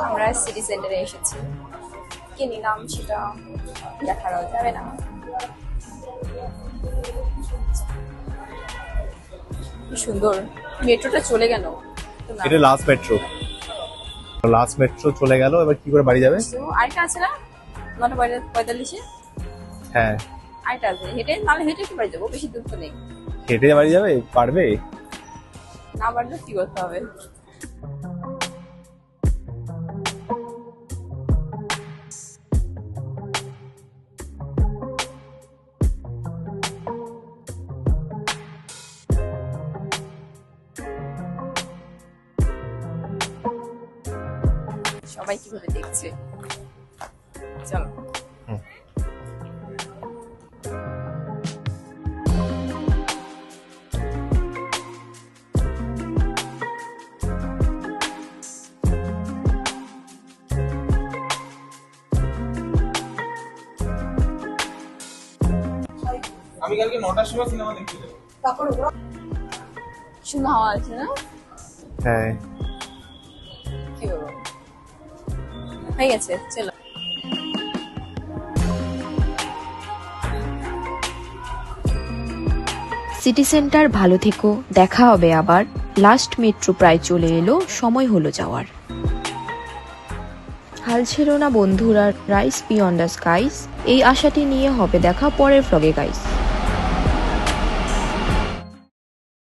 আমরা সিটি সেন্টারে এসেছি। কি নিলাম সেটা দেখানো যাবে না। কি সুন্দর মেট্রোটা চলে গেল। এটা লাস্ট মেট্রো লাস্ট মেট্রো চলে গেল এবার কি করে বাড়ি যাবে? তো আরেকটা আছে না? নটা পঁয়তা- পঁয়তাল্লিশে? হ্যাঁ। আরেকটা আছে। হেঁটে নাহলে হেঁটে একটু বাড়ি যাব? বেশি দূর তো নেই। হেঁটে বাড়ি যাবে? পারবে? না পারলে কি করতে হবে? সবাই কীভাবে দেখছে? চলো। আমি কালকে নটার সময় সিনেমা দেখতে যাব। সুন্দর হাওয়া আছে না? হ্যাঁ। হয়ে গেছে, চলো। সিটি সেন্টার ভালো থেকো, দেখা হবে আবার। লাস্ট মেট্রো প্রায় চলে এলো, সময় হলো যাওয়ার। হাল ছেড়ো না বন্ধুরা, রাইস বিয়ন্ড দ্য স্কাইস। এই আশাটি নিয়ে হবে দেখা পরের ফ্লগে গাইস